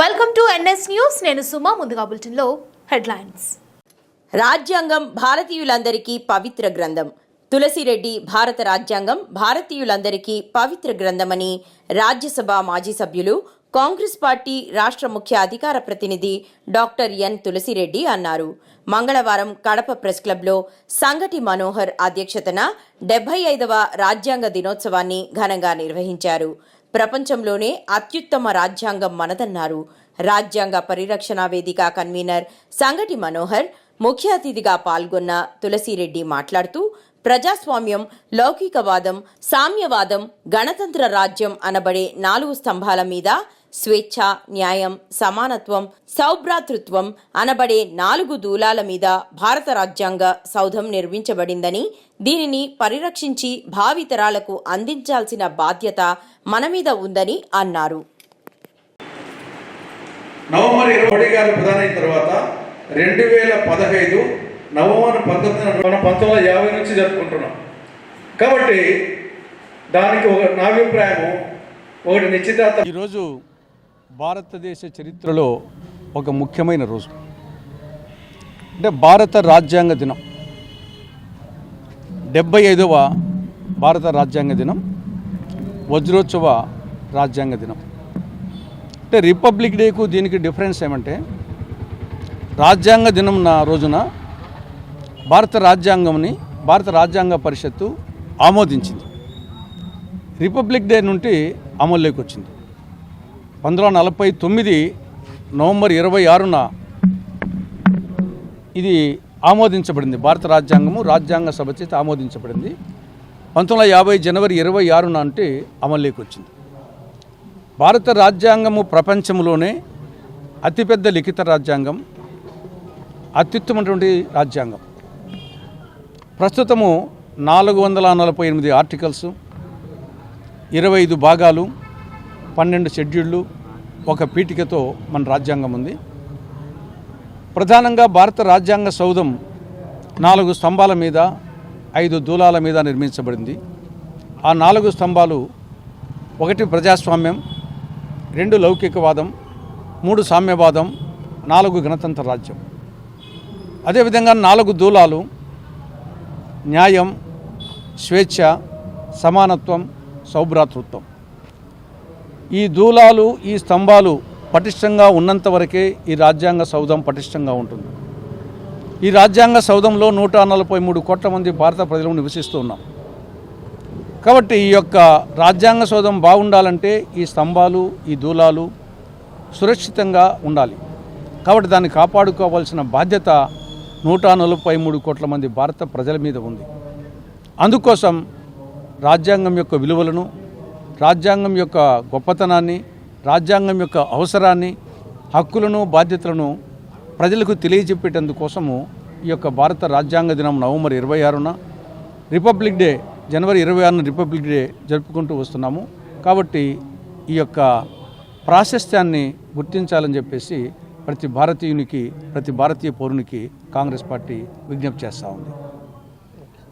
Welcome to NS news నేను సుమా ముందుగా బులెటిన్లో హెడ్లైన్స్. రాజ్యాంగం భారతీయులందరికీ పవిత్ర గ్రంథం. తులసిరెడ్డి భారత రాజ్యాంగం భారతీయులందరికీ పవిత్ర గ్రంథమని రాజ్యసభ మాజీ సభ్యులు కాంగ్రెస్ పార్టీ రాష్ట్ర ముఖ్య అధికార ప్రతినిధి డాక్టర్ ఎన్ తులసిరెడ్డి అన్నారు. మంగళవారం కడప ప్రెస్ క్లబ్లో సంగటి మనోహర్ అధ్యక్షతన డెబ్బై ఐదవ రాజ్యాంగ దినోత్సవాన్ని ఘనంగా నిర్వహించారు. ప్రపంచంలోనే అత్యుత్తమ రాజ్యాంగం మనదన్నారు. రాజ్యాంగ పరిరక్షణ వేదిక కన్వీనర్ సంగటి మనోహర్ ముఖ్య అతిథిగా పాల్గొన్న తులసిరెడ్డి మాట్లాడుతూ ప్రజాస్వామ్యం లౌకికవాదం సామ్యవాదం గణతంత్ర రాజ్యం అనబడే నాలుగు స్తంభాల మీద స్వేచ్ఛ న్యాయం సమానత్వం సౌభ్రాతృత్వం అనబడే నాలుగు దూలాల మీద భారత రాజ్యాంగ సౌధం నిర్మించబడిందని దీనిని పరిరక్షించి భావితరాలకు అందించాల్సిన బాధ్యత మన మీద ఉందని అన్నారు. నవంబర్ ఇరవై గారు ప్రధాని అయిన తర్వాత రెండు వేల పదహైదు నవంబర్ పంతొమ్మిది మనం పంతొమ్మిది వందల యాభై నుంచి జరుపుకుంటున్నాం. కాబట్టి దానికి ఒక నా అభిప్రాయము ఒకటి నిశ్చితార్థం. ఈరోజు భారతదేశ చరిత్రలో ఒక ముఖ్యమైన రోజు. అంటే భారత రాజ్యాంగ దినం. డెబ్బై ఐదవ భారత రాజ్యాంగ దినం వజ్రోత్సవ రాజ్యాంగ దినం. అంటే రిపబ్లిక్ డేకు దీనికి డిఫరెన్స్ ఏమంటే రాజ్యాంగ దినం నా రోజున భారత రాజ్యాంగంని భారత రాజ్యాంగ పరిషత్తు ఆమోదించింది. రిపబ్లిక్ డే నుండి అమల్లోకి వచ్చింది. వందల నలభై తొమ్మిది నవంబర్ ఇరవై ఆరున ఇది ఆమోదించబడింది. భారత రాజ్యాంగము రాజ్యాంగ సభ చేత ఆమోదించబడింది. పంతొమ్మిది వందల యాభై జనవరి ఇరవై ఆరున అంటే అమల్లోకి వచ్చింది. భారత రాజ్యాంగము ప్రపంచంలోనే అతిపెద్ద లిఖిత రాజ్యాంగం అత్యుత్తమైనటువంటి రాజ్యాంగం. ప్రస్తుతము నాలుగు వందల నలభై ఎనిమిది ఆర్టికల్స్ ఇరవై ఐదు భాగాలు పన్నెండు షెడ్యూళ్ళు ఒక పీఠికతో మన రాజ్యాంగం ఉంది. ప్రధానంగా భారత రాజ్యాంగ సౌధం నాలుగు స్తంభాల మీద ఐదు దూలాల మీద నిర్మించబడింది. ఆ నాలుగు స్తంభాలు ఒకటి ప్రజాస్వామ్యం రెండు లౌకికవాదం మూడు సామ్యవాదం నాలుగు గణతంత్ర రాజ్యం. అదేవిధంగా నాలుగు దూలాలు న్యాయం స్వేచ్ఛ సమానత్వం సౌభ్రాతృత్వం. ఈ దూలాలు ఈ స్తంభాలు పటిష్టంగా ఉన్నంత వరకే ఈ రాజ్యాంగ సౌధం పటిష్టంగా ఉంటుంది. ఈ రాజ్యాంగ సౌధంలో నూట నలభై మూడు కోట్ల మంది భారత ప్రజలు నివసిస్తూ ఉన్నాం. కాబట్టి ఈ యొక్క రాజ్యాంగ సౌధం బాగుండాలంటే ఈ స్తంభాలు ఈ దూలాలు సురక్షితంగా ఉండాలి. కాబట్టి దాన్ని కాపాడుకోవాల్సిన బాధ్యత నూట నలభై మూడు కోట్ల మంది భారత ప్రజల మీద ఉంది. అందుకోసం రాజ్యాంగం యొక్క విలువలను రాజ్యాంగం యొక్క గొప్పతనాన్ని రాజ్యాంగం యొక్క అవసరాన్ని హక్కులను బాధ్యతలను ప్రజలకు తెలియజెప్పేటందుకోసము ఈ యొక్క భారత రాజ్యాంగ దినం నవంబర్ ఇరవై ఆరున రిపబ్లిక్ డే జనవరి ఇరవై ఆరున రిపబ్లిక్ డే జరుపుకుంటూ వస్తున్నాము. కాబట్టి ఈ యొక్క ప్రాశస్త్యాన్ని గుర్తించాలని చెప్పేసి ప్రతి భారతీయునికి ప్రతి భారతీయ పౌరునికి కాంగ్రెస్ పార్టీ విజ్ఞప్తి చేస్తూ ఉంది.